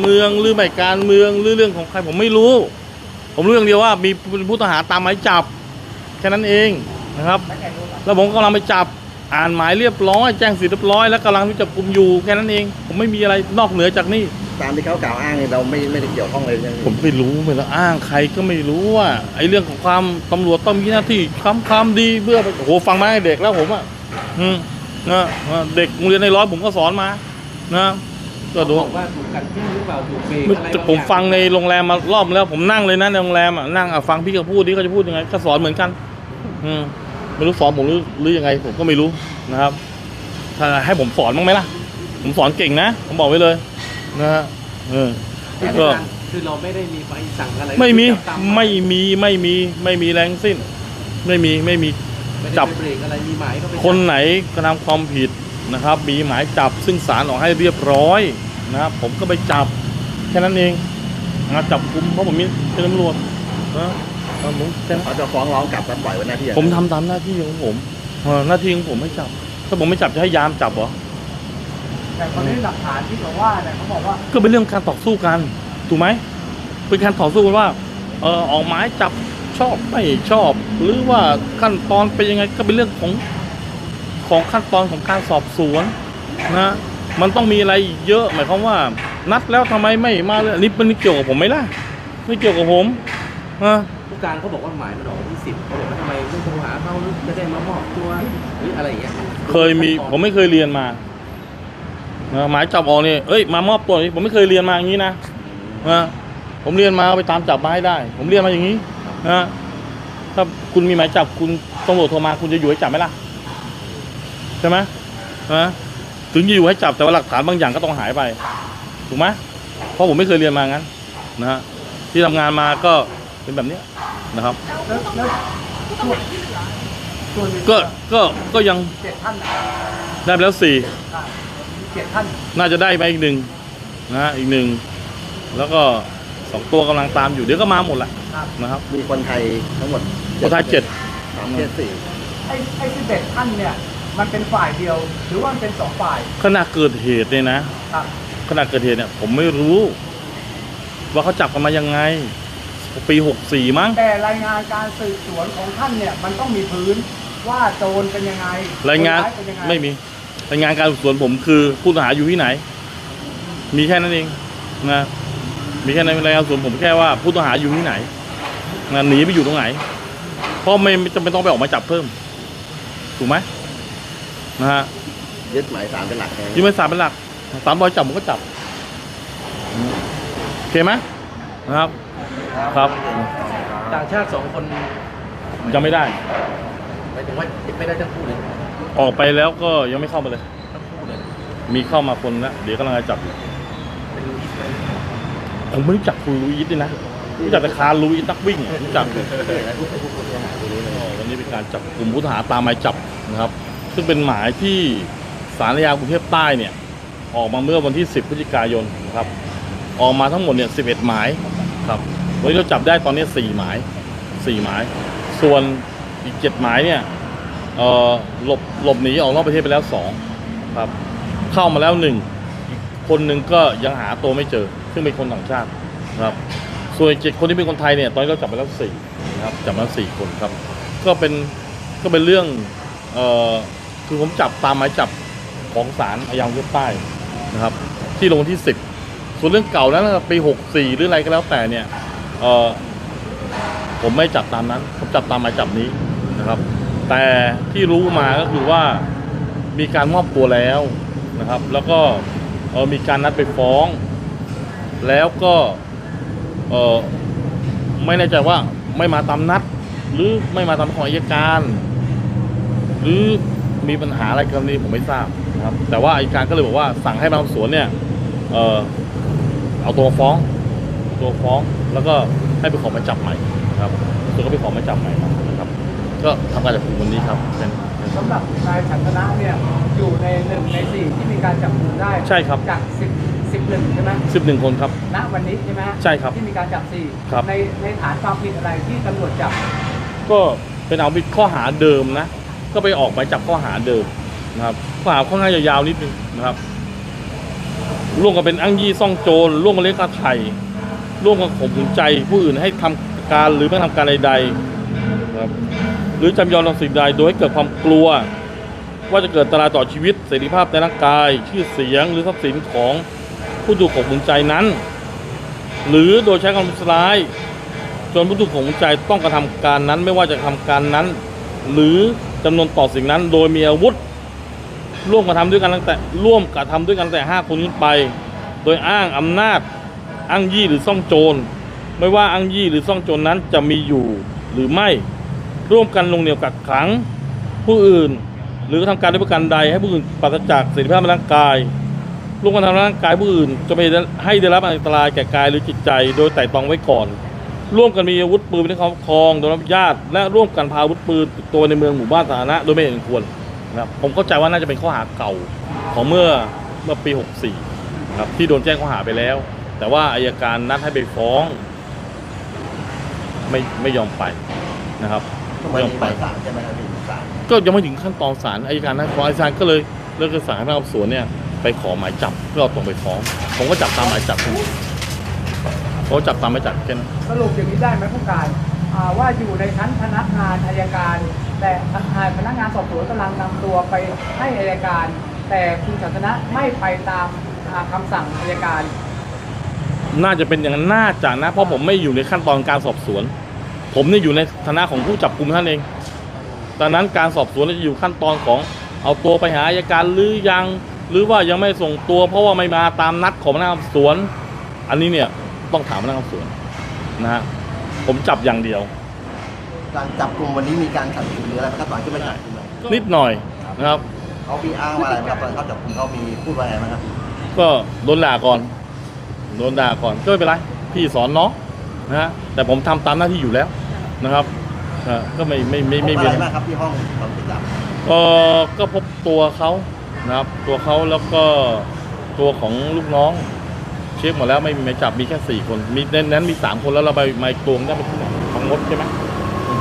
เมืองหรือไม่การเมืองหรือเรื่องของใครผมไม่รู้ ผมรู้อย่างเดียวว่ามีผู้ต้องหาตามหมายจับแค่นั้นเองนะครับ แล้วผมกำลังไปจับอ่านหมายเรียบร้อยแจ้งสิทธิ์เรียบร้อยแล้วกำลังที่จะกุมอยู่แค่นั้นเอง ผมไม่มีอะไรนอกเหนือจากนี้ตามที่เขากล่าวอ้างเนี่ยเราไม่ไม่ได้เกี่ยวข้องเลยใช่ไหมผมไม่รู้ไม่ละอ้างใครก็ไม่รู้ว่าไอ้เรื่องของความตำรวจต้องมีหน้าที่ทำความดีเพื่อโอ้โหฟังมาให้เด็กแล้วผมอะอืมนะเด็กโรงเรียนในร้อยผมก็สอนมานะ ก็ดู บอกว่าถูกกลันแกล้งหรือเปล่าถูกเบรกไม่อะไรแต่ผมฟังในโรงแรมมารอบแล้วผมนั่งเลยนะในโรงแรมอะนั่งอะฟังพี่เขาพูดที่เขาจะพูดยังไงก็สอนเหมือนกัน อืมไม่รู้สอนผมหรือหรือยังไง ผมก็ไม่รู้นะครับถ้าให้ผมสอนบ้างไหมล่ะ ผมสอนเก่งนะผมบอกไว้เลย นะฮะเออคือก็คือเราไม่ได้มีใบสั่งอะไรไม่มีจับตาไม่มีไม่มีไม่มีแรงสิ้น ไม่มีไม่มี ไม่ได้จับ ไปเบรกอะไรมีหมายก็ไปคนไหนกระทำความผิด นะครับ มีหมายจับซึ่งศาลออกให้เรียบร้อยนะครับผมก็ไปจับแค่นั้นเองนะจับกุมเพราะผมมีเป็นตำรวจนะเออผมแค่นั้นเขาจะฟ้องร้องกลับแล้วปล่อยไว้หน้าที่ผมทำตามหน้าที่ของผมเออหน้าที่ของผมไม่จับ ถ้าผมไม่จับจะให้ยามจับเหรอแต่คนนี้หลักฐานที่เขาว่าเนี่ยเขาบอกว่าก็เป็นเรื่องการต่อสู้กันถูกไหมเป็นการต่อสู้กันว่าเออออกหมายจับชอบไม่ชอบ หรือว่าขั้นตอนเป็นยังไงก็เป็นเรื่องของ ของขั้นตอนของการสอบสวนนะมันต้องมีอะไรอีกเยอะหมายความว่า นัดแล้วทำไมไม่มาเลยอันนี้มันเกี่ยวกับผมไหมล่ะไม่เกี่ยวกับผมนะผู้การเขาบอกว่าหมายมันออกวันที่สิบเขาบอกว่าทำไมไม่โทรหาเขาหรือจะได้มามอบตัวหรืออะไรอย่างเงี้ยเคยมีผมไม่เคยเรียนมานะหมายจับออกนี่เอ้ยมามอบตัวนี่ผมไม่เคยเรียนมาอย่างนี้นะนะผมเรียนมาไปตามจับมาให้ได้ ผมเรียนมาอย่างนี้นะถ้าคุณมีหมายจับคุณตำรวจโทรมาคุณจะอยู่ให้จับไหมล่ะ ใช่ไหมนะถึงจะอยู่ให้จับแต่ว่าหลักฐานบางอย่างก็ต้องหายไปถูกไหมเพราะผมไม่เคยเรียนมางั้นนะฮะที่ทำงานมาก็เป็นแบบเนี้ยนะครับแล้วแล้วส่วนส่วนหนึ่งก็ก็ก็ยังเจ็ดท่านได้ไปแล้วสี่อ่าเจ็ดท่านน่าจะได้ไปอีกหนึ่งนะฮะอีกหนึ่งแล้วก็สองตัวกำลังตามอยู่เดี๋ยวก็มาหมดแหละครับนะครับมีคนไทยทั้งหมดคนไทยเจ็ด สามประเทศสี่ไอ้ไอ้สิบเอ็ดท่านเนี่ย มันเป็นฝ่ายเดียว หรือว่ามันเป็นสองฝ่ายขณะเกิดเหตุเนี่ยนะ ครับ ขณะเกิดเหตุเนี่ย ผมไม่รู้ ว่าเขาจับกันมายังไง ปีหกสี่มั้ง แต่รายงานการสืบสวนของท่านเนี่ยมันต้องมีพื้นว่าโจรเป็นยังไงรายงานคนเป็นยังไงไม่มี รายงานการสืบสวนผมคือผู้ต้องหาอยู่ที่ไหน มีแค่นั้นเองนะ มีแค่ในรายงานสืบสวนผมแค่ว่าผู้ต้องหาอยู่ที่ไหนนะหนีไปอยู่ตรงไหน เพราะไม่ไม่จำเป็นต้องไปออกหมายจับเพิ่ม ถูกไหม นะฮะยึดหมายสารเป็นหลักใช่ไหมยึดหมายสารเป็นหลักสามรอยจับผมก็จับโอเคไหมนะครับ ครับ ต่างชาติสองคนยังไม่ได้หมายถึงว่าไม่ได้ทั้งคู่เลยออกไปแล้วก็ยังไม่เข้ามาเลยทั้งคู่เลย มีเข้ามาคนละเดี๋ยวกำลังจะจับอยู่เป็นลูอิสเลยผมไม่รู้จักคุณลูอิสด้วยนะรู้จักแต่คาร์ลูอิสนักวิ่งอะรู้จักก็วันนี้เป็นการจับกลุ่มผู้ต้องหาตามหมายจับนะครับ ซึ่งเป็นหมายที่ศาลอาญากรุงเทพใต้เนี่ย ออกมาเมื่อวันที่ 10 พฤศจิกายนนะครับ ออกมาทั้งหมดเนี่ย 11 หมายครับวันนี้เราจับได้ตอนนี้ 4 หมาย 4 หมาย ส่วนอีก 7 หมายเนี่ยเอ่อหลบหลบหนีออกนอกประเทศไปแล้ว 2 ครับ เข้ามาแล้วหนึ่งอีกคนหนึ่งก็ยังหาตัวไม่เจอ ซึ่งเป็นคนต่างชาติครับ ส่วนอีกเจ็ดคนที่เป็นคนไทยเนี่ย ตอนนี้เราจับไปแล้วสี่นะครับ จับมาแล้วสี่คนครับ ก็เป็นก็เป็นเรื่องเอ่อ คือผมจับตามหมายจับของศาลอาญากรุงเทพใต้นะครับ ที่ลงวันที่สิบส่วนเรื่องเก่านั้นปีหกสี่หรืออะไรก็แล้วแต่เนี่ยเออผมไม่จับตามนั้น ผมจับตามหมายจับนี้นะครับ แต่ที่รู้มาก็คือว่ามีการมอบตัวแล้วนะครับ แล้วก็เออมีการนัดไปฟ้อง แล้วก็เออไม่แน่ใจว่าไม่มาตามนัด หรือไม่มาตามของอัยการ หรือ มีปัญหาอะไรกันนี้ผมไม่ทราบนะครับ แต่ว่าอัยการก็เลยบอกว่าสั่งให้มาสอบสวนเนี่ยเออเอาตัวฟ้อง ตัวฟ้องแล้วก็ให้ไปขอหมายจับใหม่นะครับส่วนก็ไปขอหมายจับใหม่มานะครับ ก็ทำการจับกลุ่มวันนี้ครับเป็นเป็นสำหรับนายฉันทนะเนี่ยอยู่ในหนึ่งในสี่ที่มีการจับกลุ่มได้ใช่ครับจากสิบสิบหนึ่งใช่ไหมสิบหนึ่งคนครับณวันนี้ใช่ไหมใช่ครับที่มีการจับสี่ครับในในฐานความผิดอะไรที่ตำรวจจับ ก็เป็นเอาผิดข้อหาเดิมนะ ก็ไปออกหมายจับข้อหาเดิมนะครับข้อหาค่อนข้างจะยาวนิดนึงนะครับ ร่วมกันเป็นอ้างยี่ซ่องโจรร่วมกันเลี้ยงกาไข่ร่วมกันข่มขืนใจ ผู้อื่นให้ทำการหรือไม่ทำการใดๆนะครับหรือจำยอมต่อสิ่งใดโดยให้เกิดความกลัว ว่าจะเกิดอันตรายต่อชีวิตเสรีภาพในร่างกาย ชื่อเสียงหรือทรัพย์สินของผู้ถูกข่มขืนใจนั้น หรือโดยใช้ความรุนแรงจนผู้ถูกข่มขืนใจต้องกระทำการนั้นไม่ว่าจะทำการนั้น หรือ จำนวนต่อสิ่งนั้น โดยมีอาวุธ ร่วมกระทำด้วยกันตั้งแต่ร่วมกระทำด้วยกันตั้งแต่ห้าคนขึ้นไป โดยอ้างอำนาจอ้างยี่หรือซ่องโจร ไม่ว่าอ้างยี่หรือซ่องโจรนั้นจะมีอยู่หรือไม่ร่วมกันลงเหนี่ยวกักขัง ผู้อื่น หรือกระทำการด้วยประการใดให้ผู้อื่นปราศจากเสรีภาพร่างกาย ร่วมกันทำร่างกายผู้อื่นจะไม่ให้ได้รับอันตรายแก่กายหรือจิตใจ โดยไต่ตองไว้ก่อน ร่วมกันมีอาวุธปืนไว้ในครอบครองโดยรับอนุญาต และร่วมกันพาอาวุธปืนติดตัวในเมืองหมู่บ้านสาธารณะโดยไม่เห็นควรนะครับผมเข้าใจว่าน่าจะเป็นข้อหาเก่าของเมื่อเมื่อปี 64นะครับที่โดนแจ้งข้อหาไปแล้ว แต่ว่าอายการนัดให้ไปฟ้อง ไม่ไม่ยอมไปนะครับไม่ยอมไปบ่ายสามใช่ไหมครับพี่สามก็ยังไม่ถึงขั้นตอนศาลอายการนัดฟ้องอายการก็เลยเลิกสั่งให้พนักงานสอบสวนเนี่ยไปขอหมายจับเพื่อเอาตัวไปฟ้องผมก็จับตามหมายจับ เขาจับตามหมายจับแค่นั้นสรุปอย่างนี้ได้ไหมผู้การอ่าว่าอยู่ในชั้นพนักงานอายการ แต่พนักงานสอบสวนกำลังนำตัวไปให้อายการ แต่คุณสันทนะไม่ไปตามอ่าคำสั่งอายการ น่าจะเป็นอย่างนั้นน่าจะนะ เพราะผมไม่อยู่ในขั้นตอนการสอบสวน ผมเนี่ยอยู่ในฐานะของผู้จับกลุ่มท่านเองตอนนั้นการสอบสวนจะอยู่ขั้นตอนของเอาตัวไปหาอายการหรือยัง หรือว่ายังไม่ส่งตัว เพราะว่าไม่มาตามนัดของพนักงานสอบสวน อันนี้เนี่ย ต้องถามพนักงานสอบสวนนะฮะผมจับอย่างเดียว การจับกลุ่มวันนี้มีการขัดขืนหรืออะไรไหมครับตอนที่ไม่จับกลุ่มเลยนิดหน่อยนะครับ เขามีอ้างว่าอะไรไหมครับตอนเขาจับกลุ่มเขามีพูดว่าอะไรไหมครับก็โดนด่าก่อนโดนด่าก่อนก็ไม่เป็นไรพี่สอนน้องนะฮะแต่ผมทำตามหน้าที่อยู่แล้วนะครับเอ่อก็ไม่ไม่ไม่พไม่บมี อะไรบ้างครับที่ห้องตอนที่จับเออก็พบตัวเขานะครับ ตัวเขาแล้วก็ตัวของลูกน้องเช็คหมดแล้วไม่มีหมายจับมีแค่สี่คน มีในนั้นมีสามคนแล้วเราไปหมายตัวได้ไปที่ไหนบางมดใช่ไหม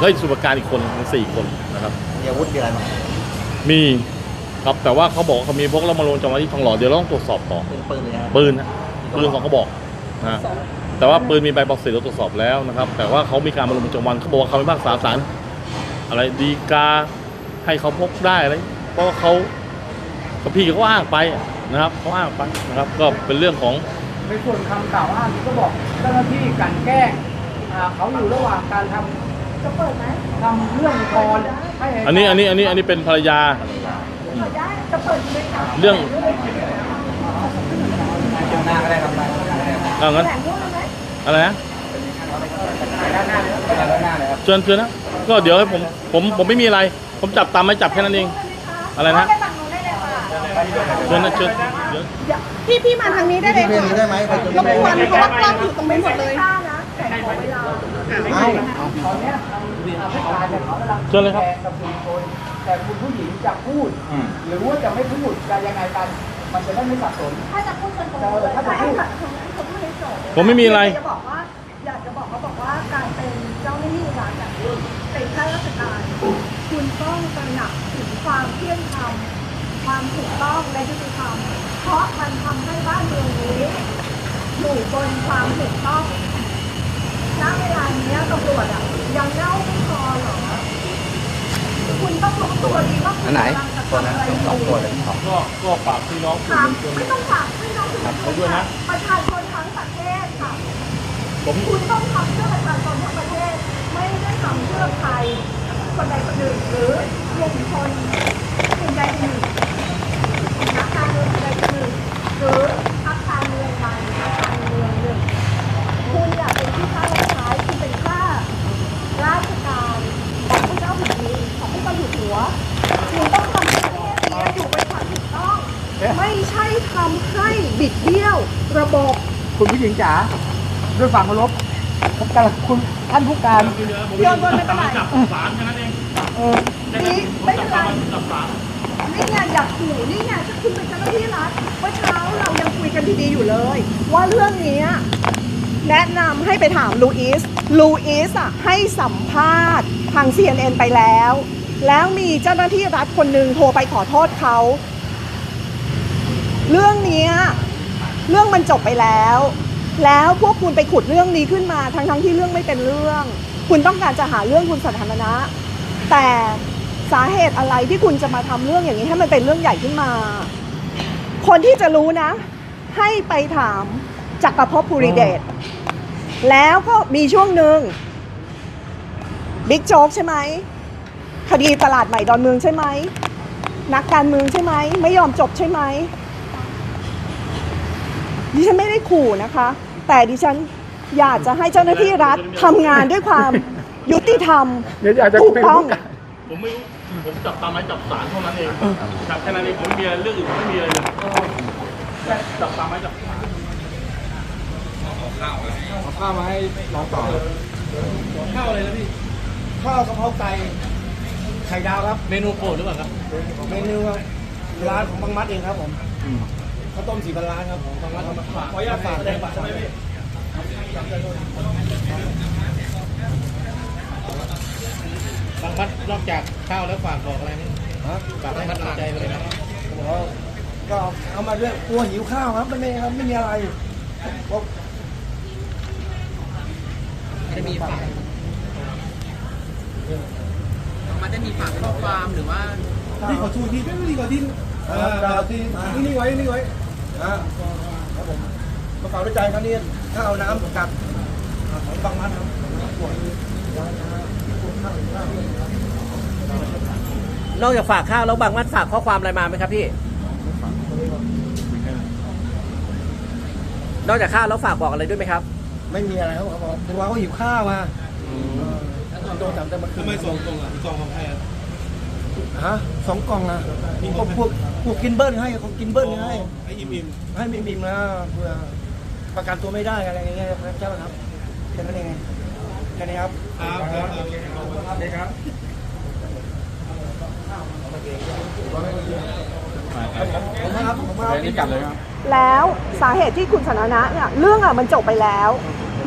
เฮ้ยสุปการอีกคนเป็นสี่คนนะครับ มีอาวุธมีอะไรบ้างมีครับแต่ว่าเขาบอกว่าเขามีพกแล้วมาลงจำวันที่ทองหล่อเดี๋ยวเราต้องตรวจสอบต่อเป็นปืนเลยครับปืนนะปืนสองกระบอกนะฮะแต่ว่าปืนมีใบประสิทธิ์เราตรวจสอบแล้วนะครับ แต่ว่าเขามีการมาลงประจำวันเขาบอกว่าเขาไม่พากษาสารอะไรดีกาให้เขาพกได้อะไรเพราะว่าเขาก็พี่เขาอ้างไปอะนะครับเขาอ้างไปนะครับ ก็เป็นเรื่องของ ในส่วนคำกล่าวอ้างที่ก็บอกเจ้าหน้าที่กลันแกล้งอ่าเขาอยู่ระหว่างการทำจะเปิดไหมทำเรื่องอุทธรณ์ให้ายการอันนี้อันนี้อันนี้อันนี้เป็นภรรยาจะเปิดไหมคะเรื่อง เจอหน้าก็ได้ครับได้เอางั้นแหล่งพวกนั้นไหมอะไรนะด้านหน้าเลยด้านหน้าเลยครับเชิญเชิญนะก็เดี๋ยวให้ผมผมผมไม่มีอะไร ผมจับตามไม่จับแค่นั้นเอง อะไรนะ ไปฝั่งนู้นได้เลยค่ะ เชิญนะเชิญเดี๋ยว เดี๋ยว พี่พี่มาทางนี้ได้เลยเรื่องนี้ได้ค่ะไหมไปตรงรนี้บกวนเพราะว่ากล้องอยู่ตรงนี้หมดเลยนะแต่ขอเวลาเอ้าตอนเนี้ยทางผู้การเนี่ยเขากำลังเชิญเลยครับแทงกับคุณคนแต่คุณผู้หญิงจะพูด หรือว่าจะไม่พูดจะยังไงกัน มันจะได้ไม่สับสนถ้าจะพูดชนตรงนี้เลยแต่ให้เขาพูดให้จบผมไม่มีอะไรจะบอกว่าอยากจะบอกเขาบอกว่าการเป็นเจ้าหน้าที่รัฐอะเป็นข้าราชการคุณต้องตระหนักถึงความเที่ยงธรรมความถูกต้องและยุติธรรม เพราะมันทำให้บ้านเมืองนี้ อยู่บนความถูกต้องณเวลานี้ตำรวจอะยังเล่าไม่พอหรอ คุณต้องรู้ตัวดีว่าคุณกำลังจะตัวทำนั้นอะไรอสองตัวยู่เลยสองก็ก็ฝากพี่น้องสื่อถามมวลชนไม่ต้องฝากให้น้องสื่อมวลชไปด้วยนะประชาชนทั้งประเทศค่ะ ผมคุณต้องทำเพื่อประชาชนทั้งประเทศ ไม่ได้ทำเพื่อใครคนใดคนหนึ่งหรือกลุ่มชนกลุ่มใดกลุ่มหนึ่ง ไม่ใช่ทำให้บิดเบี้ยวระบบคุณผู้หญิงจ๋าด้วยความเคารพผมกำลังคุณท่านผู้การโยนบนไม่เป็นไรจับสารแค่นั้นเองเออนี่ไม่เป็นไรจับสารนี่ไงอยากขู่นี่ไงถ้า คุณเป็นเจ้าหน้าที่รัฐเมื่อเช้าเรายังคุยกันดีๆอยู่เลย ว่าเรื่องนี้แนะนำให้ไปถามลูอิส ลูอิสอะให้สัมภาษณ์ทาง CNN ไปแล้ว แล้วมีเจ้าหน้าที่รัฐคนหนึ่งโทรไปขอโทษเขา เรื่องนี้เรื่องมันจบไปแล้ว แล้วพวกคุณไปขุดเรื่องนี้ขึ้นมาทั้งทั้งๆที่เรื่องไม่เป็นเรื่อง คุณต้องการจะหาเรื่องคุณสาธารณะแต่ สาเหตุอะไรที่คุณจะมาทำเรื่องอย่างนี้ให้มันเป็นเรื่องใหญ่ขึ้นมา คนที่จะรู้นะ ให้ไปถามจักรภพภูริเดชแล้วก็มีช่วงหนึ่งบิ๊กโจ๊กใช่ไหมคดีตลาดใหม่ดอนเมืองใช่ไหมนักการเมืองใช่ไหมไม่ยอมจบใช่ไหมดิฉันไม่ได้ขู่นะคะ แต่ดิฉันอยากจะให้เจ้าหน้าที่รัฐทำงานด้วยความยุติธรรมเดี๋ยวอยากจะถูกเป็นต้องผู้การผมไม่รู้ ผมจับตามหมายจับศาลเท่านั้นเองจับแค่นั้นเองผมไม่มีอะไรเรื่องอื่นผมไม่มีอะไรเลยแค่จับตามหมายจับศาลข้าวมาให้น้องต่อข้าวอะไรนะพี่ข้าวกะเพราไก่ไข่ดาวครับ เมนูโปรดหรือเปล่าครับ เมนูครับร้านของบางมัดเองครับผมข้าวต้มสีพันล้านครับของบางมัดเอามาฝากขออนุญาตฝากแสดงบัตรใช่ไหมพี่ บางมัดนอกจากข้าวแล้วฝากบอกอะไรไหมฮะฝากให้กำลังใจอะไรไหมผมว่าก็เอามาด้วยกลัวหิวข้าวครับไม่ไม่ครับไม่มีอะไรเพราะจะมีฝากมันจะมีฝากข้อความหรือว่านี่ขอชูที่นี่ขอที่เออที่นี่นี่ไว้นี่ไว้อ่าครับผมกระเป๋าด้วยใจครับนี่ข้าวน้ำกับของบางมัดครับ นอกจากฝากข้าวแล้วบางมัดฝากข้อความอะไรมาไหมครับพี่ นอกจากข้าวแล้วฝากบอกอะไรด้วยไหมครับ ไม่มีอะไรครับเขาบอกเป็นว่าเขาหิวข้าวมาโดนจับแต่มาคืนทำไมสองกล่องอะกล่องของใครอะฮะสองกล่องอะพวกพวกพวกกินเบิ้ลให้เขากินเบิ้ลให้ให้อิ่มอิ่มให้อิ่มอิ่มนะเพื่อประกันตัวไม่ได้อะไรอย่างเงี้ยครับเจ้าครับแค่นั้นเองแค่นี้ครับ ครับครับครับครับผมครับแล้วสาเหตุที่คุณสนนะเนี่ยเรื่องอะมันจบไปแล้ว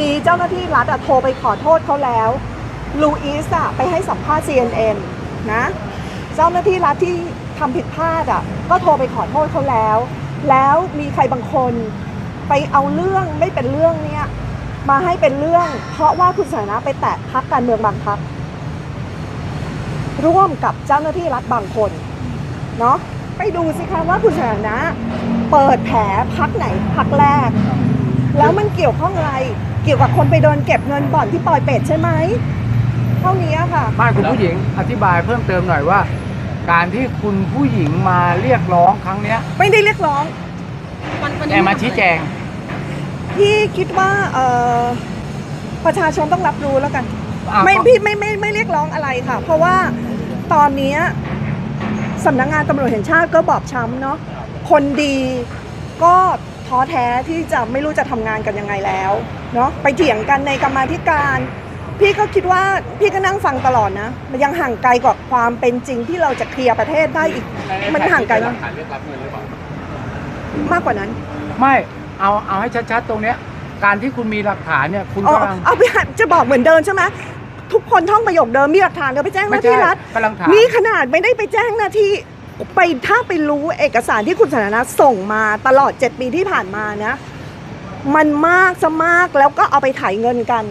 มีเจ้าหน้าที่รัฐอะโทรไปขอโทษเขาแล้วลูอิสอะไปให้สัมภาษณ์ CNN นะเจ้าหน้าที่รัฐที่ทำผิดพลาดอะก็โทรไปขอโทษเขาแล้ว แล้วมีใครบางคนไปเอาเรื่องไม่เป็นเรื่องเนี่ย มาให้เป็นเรื่อง เพราะว่าคุณสนนะไปแตะพักการเมืองบางพักร่วมกับเจ้าหน้าที่รัฐบางคนเนาะไปดูสิคะว่าคุณสถานะ เปิดแผลพักไหนพักแรก แล้วมันเกี่ยวข้องอะไร เกี่ยวกับคนไปโดนเก็บเงินบ่อนที่ปลอยเป็ดใช่ไหมเท่านี้อะค่ะบ้านคุณผู้หญิงอธิบายเพิ่มเติมหน่อยว่า การที่คุณผู้หญิงมาเรียกร้องครั้งเนี้ย ไม่ได้เรียกร้องแกมาชี้แจง พี่คิดว่าเออประชาชนต้องรับรู้แล้วกัน อะไม่ก็ พี่ไม่ไม่ไม่เรียกร้องอะไรค่ะ เพราะว่าตอนเนี้ยสำนักงานตำรวจแห่งชาติก็บอบช้ำเนาะคนดีก็ท้อแท้ที่จะไม่รู้จะทำงานกันยังไงแล้วเนาะไปเถียงกันในกรรมาธิการ พี่ก็คิดว่าพี่ก็นั่งฟังตลอดนะ มันยังห่างไกลกว่าความเป็นจริงที่เราจะเคลียร์ประเทศได้อีก มันห่างไกลมากมากกว่านั้น ไม่ เอาเอาให้ชัดๆ ตรงเนี้ยการที่คุณมีหลักฐานเนี่ยคุณอ๋อกำลัง เอาไปหาจะบอกเหมือนเดิมใช่ไหมทุกคนท่องประโยคเดิมมีหลักฐานเดี๋ยวไปแจ้งหไม่น้าใช่ที่รัฐกำลังถาม นี่ขนาดไม่ได้ไปแจ้งหน้าที่ไปถ้าไปรู้เอกสารที่คุณสาธารณะส่งมาตลอด 7 ปีที่ผ่านมานะ มันมากซะมากแล้วก็เอาไปถ่ายเงินกัน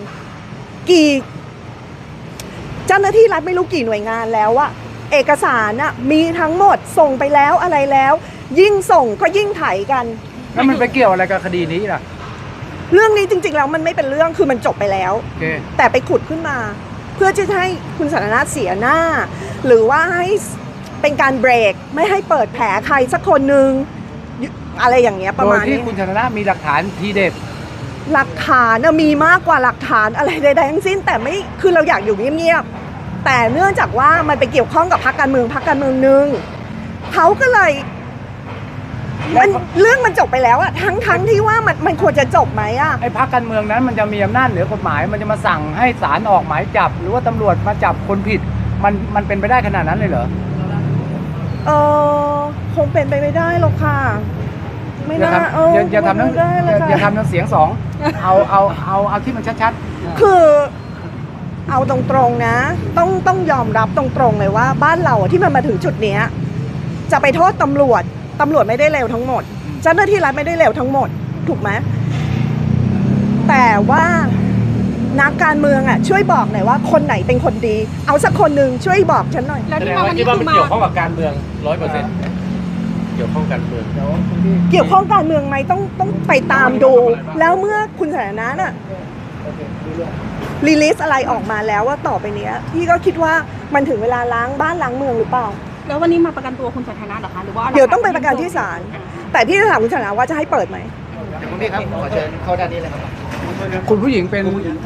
กี่ เจ้าหน้าที่รัฐไม่รู้กี่หน่วยงานแล้วอะเอกสารน่ะมีทั้งหมดส่งไปแล้วอะไรแล้ว ยิ่งส่งก็ยิ่งถ่ายกัน แล้วมันไปเกี่ยวอะไรกับคดีนี้ล่ะ เรื่องนี้จริง ๆ แล้วมันไม่เป็นเรื่องคือมันจบไปแล้ว โอเค แต่ไปขุดขึ้นมา เพื่อที่จะให้คุณสาธารณะเสียหน้า หรือว่าให้เป็นการเบรกไม่ให้เปิดแผลใครสักคนหนึ่งอะไรอย่างเงี้ยประโดยมาณที่นี้คุณชนะมีหลักฐานทีเด็ด หลักฐานน่ะมีมากกว่าหลักฐานอะไรใดๆทั้งสิ้น แต่ไม่คือเราอยากอยู่เงียบๆแต่เนื่องจากว่ามันไปเกี่ยวข้องกับพรรคการเมืองพรรคการเมืองหนึ่งเขาก็เลย มันเรื่องมันจบไปแล้วอะทั้งทั้งที่ว่ามันมันควรจะจบไหมอะไอ้พักการเมืองนั้นมันจะมีอำนาจเหนือกฎหมาย มันจะมาสั่งให้ศาลออกหมายจับ หรือว่าตำรวจมาจับคนผิด มันมันเป็นไปได้ขนาดนั้นเลยเหรอเออคงเป็นไปไม่ได้หรอกค่ะ ไม่อย่าน่าทำเอออย่าอย่าทำไม่น้ำได้อเลยย่าค่ะอย่าทำน้ำเสียงสองเอาเอาเอาเอาที่มันชัดคือ เอาตรงๆนะ ต้องต้องยอมรับตรงๆเลยว่า บ้านเราอะที่มันมาถึงจุดเนี้ย จะไปโทษตำรวจ ตำรวจไม่ได้เลวทั้งหมด เจ้าหน้าที่รัฐไม่ได้เลวทั้งหมด ถูกไหมแต่ว่านักการเมืองอะช่วยบอกหน่อยว่าคนไหนเป็นคนดี เอาสักคนหนึ่งช่วยบอกฉันหน่อย แล้วแสดที่งมาว่าวันคินี้ดว่าคืมันอมาเกี่ยวข้องกับการเมืองร้อยเปอร์เซ็นต์เกี่ยวข้องการเมืองเกี่ยวข้องการเมืองไหมต้องต้องไปตามดู แล้วเมื่อคุณสถานะน่ะรีลิสอะไรออกมาแล้วว่าต่อไปเนี้ยพี่ก็คิดว่ามันถึงเวลาล้างบ้านล้างเมืองหรือเปล่า แล้ววันนี้มาประกันตัวคุณสันทนาเหรอคะหรือว่าเดี๋ยวต้องไปประกันที่ศาลแต่พี่จะถามคุณสถานะว่าจะให้เปิดไหมคุณพี่ครับขอเชิญเข้าด้านนี้เลยครับคุณผู้หญิงเป็น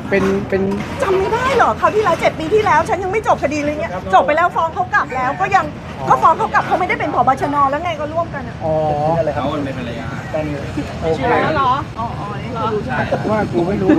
เป็นเป็นจำไม่ได้เหรอคราวที่แล้วเจ็ดปีที่แล้ว ฉันยังไม่จบคดีเลยเนี่ยจบไปแล้วฟ้องเขากลับแล้ว ก็ยังก็ฟ้องเขากลับเขาไม่ได้เป็นผบชนแล้วไงก็ร่วมกันอะอ๋อเขาเป็นภรรยาโอเคแล้วเหรออ๋ออ๋อนี่เหรอว่ากูไม่รู้